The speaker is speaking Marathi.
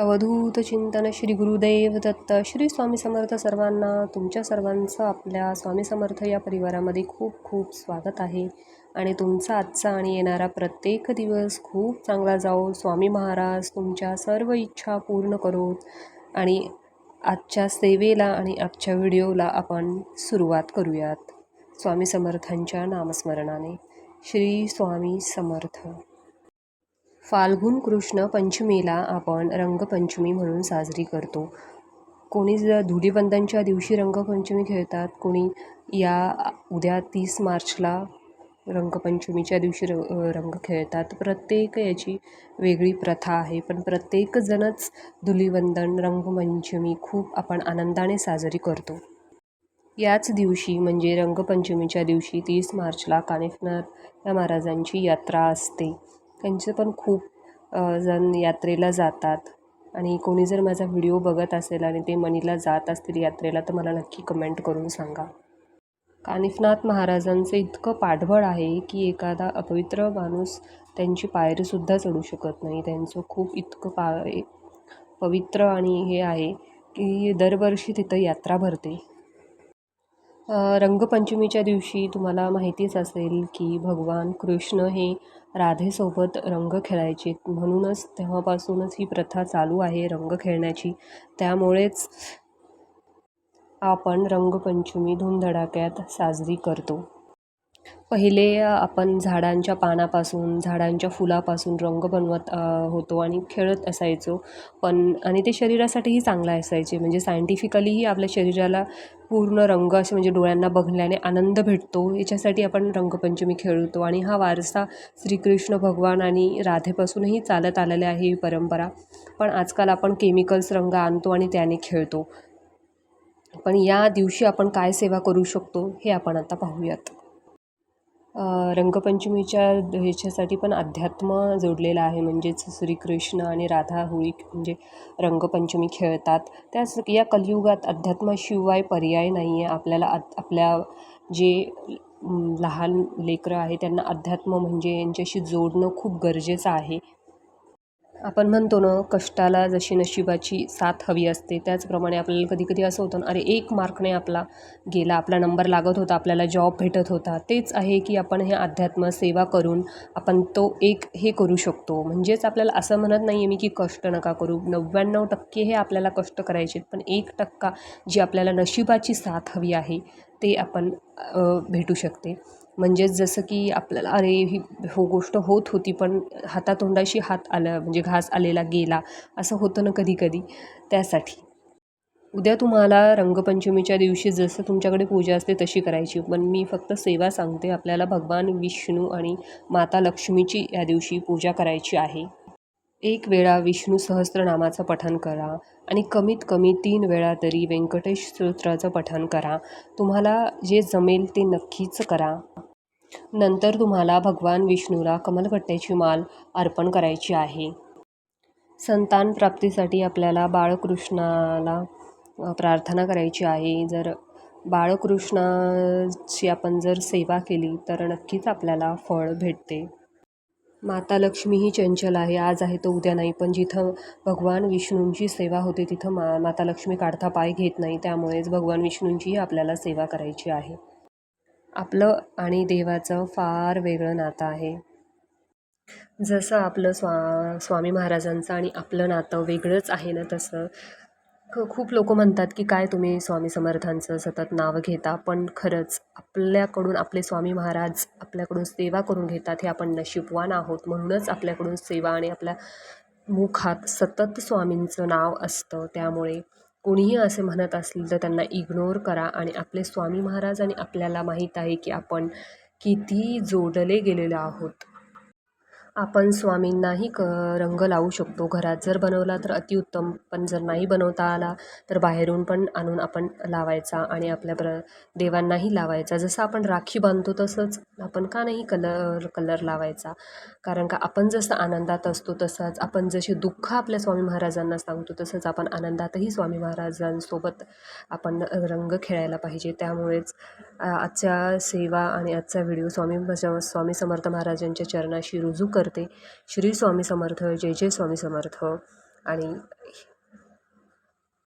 अवधूत चिंतन श्री गुरुदेव दत्त श्री स्वामी समर्थ सर्वांना तुमच्या सर्वांचं आपल्या स्वामी समर्थ या परिवारामध्ये खूप खूप स्वागत आहे. आणि तुमचा आजचा आणि येणारा प्रत्येक दिवस खूप चांगला जाओ स्वामी महाराज तुमच्या सर्व इच्छा पूर्ण करोत आणि आजच्या सेवेला आणि आजच्या व्हिडिओला आपण सुरुवात करूयात. स्वामी समर्थांच्या नामस्मरणाने. श्री स्वामी समर्थ. फाल्गुन कृष्ण पंचमीला आपण रंगपंचमी म्हणून साजरी करतो. कोणी ज धुलीवंदनच्या दिवशी रंगपंचमी खेळतात कोणी या उद्या तीस मार्चला रंगपंचमीच्या दिवशी र रंग खेळतात. प्रत्येक याची वेगळी प्रथा आहे पण प्रत्येकजणच धुलीवंदन रंगपंचमी खूप आपण आनंदाने साजरी करतो. याच दिवशी म्हणजे रंगपंचमीच्या दिवशी तीस मार्चला कानिफनाथ या महाराजांची यात्रा असते. त्यांचे पण खूप जण यात्रेला जातात. आणि कोणी जर माझा व्हिडिओ बघत असेल आणि ते मनीला जात असतील यात्रेला तर मला नक्की कमेंट करून सांगा. कानिफनाथ महाराजांचं इतकं पाठबळ आहे की एखादा अपवित्र माणूस त्यांची पायरीसुद्धा चढू शकत नाही. त्यांचं खूप इतकं पा पवित्र आणि हे आहे की दरवर्षी तिथं यात्रा भरते. रंगपंचमीच्या दिवशी तुम्हाला माहितीच असेल की भगवान कृष्ण हे राधेसोबत रंग खेळायचे. म्हणूनच तेव्हापासूनच ही प्रथा चालू आहे रंग खेळण्याची. त्यामुळेच आपण रंगपंचमी धूमधडाक्यात साजरी करतो. पहिले आपण झाडांच्या पानापासून झाडांच्या फुलापासून रंग बनवत होतो आणि खेळत असायचो. पण आणि ते शरीरासाठीही चांगलं असायचे. म्हणजे सायंटिफिकलीही आपल्या शरीराला पूर्ण रंग असे म्हणजे डोळ्यांना बघण्याने आनंद भेटतो. याच्यासाठी आपण रंगपंचमी खेळतो आणि हा वारसा श्रीकृष्ण भगवान आणि राधेपासूनही चालत आलेले आहे ही परंपरा. पण आजकाल आपण केमिकल्स रंग आणतो आणि त्याने खेळतो. पण या दिवशी आपण काय सेवा करू शकतो हे आपण आता पाहूयात. रंगपंचमीच्या ह्याच्यासाठी पण अध्यात्म जोडलेलं आहे. म्हणजेच श्रीकृष्ण आणि राधा होळी म्हणजे रंगपंचमी खेळतात. त्याच या कलियुगात अध्यात्माशिवाय पर्याय नाही आहे आपल्याला आपल्या जे लहान लेकरं आहे त्यांना अध्यात्म म्हणजे यांच्याशी जोडणं खूप गरजेचं आहे. आपण म्हणतो ना कष्टाला जशी नशिबाची साथ हवी असते त्याचप्रमाणे आपल्याला कधी कधी असं होतं अरे एक मार्कने आपला गेला आपला नंबर लागत होता आपल्याला जॉब भेटत होता. तेच आहे की आपण हे अध्यात्म सेवा करून आपण तो एक हे करू शकतो. म्हणजेच आपल्याला असं म्हणत नाही आहे मी की कष्ट नका करू. नव्याण्णव टक्के हे आपल्याला कष्ट करायचे पण एक टक्का जी आपल्याला नशिबाची साथ हवी आहे ते आपण भेटू शकते. म्हणजेच जसं की आपल्याला अरे ही हो गोष्ट होत होती पण हातातोंडाशी हात आला म्हणजे घास आलेला गेला असं होतं ना कधी कधी. त्यासाठी. उद्या तुम्हाला रंगपंचमीच्या दिवशी जसं तुमच्याकडे पूजा असते तशी करायची पण मी फक्त सेवा सांगते आपल्याला भगवान विष्णू आणि माता लक्ष्मीची या दिवशी पूजा करायची आहे. एक वेळा विष्णू सहस्त्रनामाचं पठण करा आणि कमीत कमी तीन वेळा तरी व्यंकटेश स्तोत्राचं पठण करा. तुम्हाला जे जमेल ते नक्कीच करा. नंतर तुम्हाला भगवान विष्णूला कमलकट्ट्याची माल अर्पण करायची आहे. संतान प्राप्तीसाठी आपल्याला बाळकृष्णाला प्रार्थना करायची आहे. जर बाळकृष्णाची आपण जर सेवा केली तर नक्कीच आपल्याला फळ भेटते. माता लक्ष्मी ही चंचल आहे. आज आहे तो उद्या नाही. पण जिथं भगवान विष्णूंची सेवा होते तिथं मा माता लक्ष्मी काढता पाय घेत नाही. त्यामुळेच भगवान विष्णूंचीही आपल्याला सेवा करायची आहे. आपलं आणि देवाचं फार वेगळं नातं आहे. जसं आपलं स्वा स्वामी महाराजांचं आणि आपलं नातं वेगळंच आहे ना तसं. ख खूप लोक म्हणतात की काय तुम्ही स्वामी समर्थांचं सतत नाव घेता पण खरंच आपल्याकडून आपले स्वामी महाराज आपल्याकडून सेवा करून घेतात हे आपण नशीबवान आहोत. म्हणूनच आपल्याकडून सेवा आणि आपल्या मुखात सतत स्वामींचं नाव असतं त्यामुळे कोणीही असे म्हणत असतील तर त्यांना इग्नोर करा आणि आपले स्वामी महाराज आणि आपल्याला माहीत आहे की आपण किती जोडले गेलेलो आहोत. आपण स्वामींनाही क रंग लावू शकतो. घरात जर बनवला तर अतिउत्तम पण जर नाही बनवता आला तर बाहेरून पण आणून आपण लावायचा आणि आपल्या प्र देवांनाही लावायचा. जसं आपण राखी बांधतो तसंच आपण का नाही कलर कलर लावायचा? कारण का आपण जसं आनंदात असतो तसंच आपण जसे दुःख आपल्या स्वामी महाराजांना सांगतो तसंच आपण आनंदातही स्वामी महाराजांसोबत आपण रंग खेळायला पाहिजे. त्यामुळेच आजच्या सेवा आणि आजचा व्हिडिओ स्वामी स्वामी समर्थ महाराजांच्या चरणाशी रुजू करते. श्री स्वामी समर्थ जय जय स्वामी समर्थ. आणि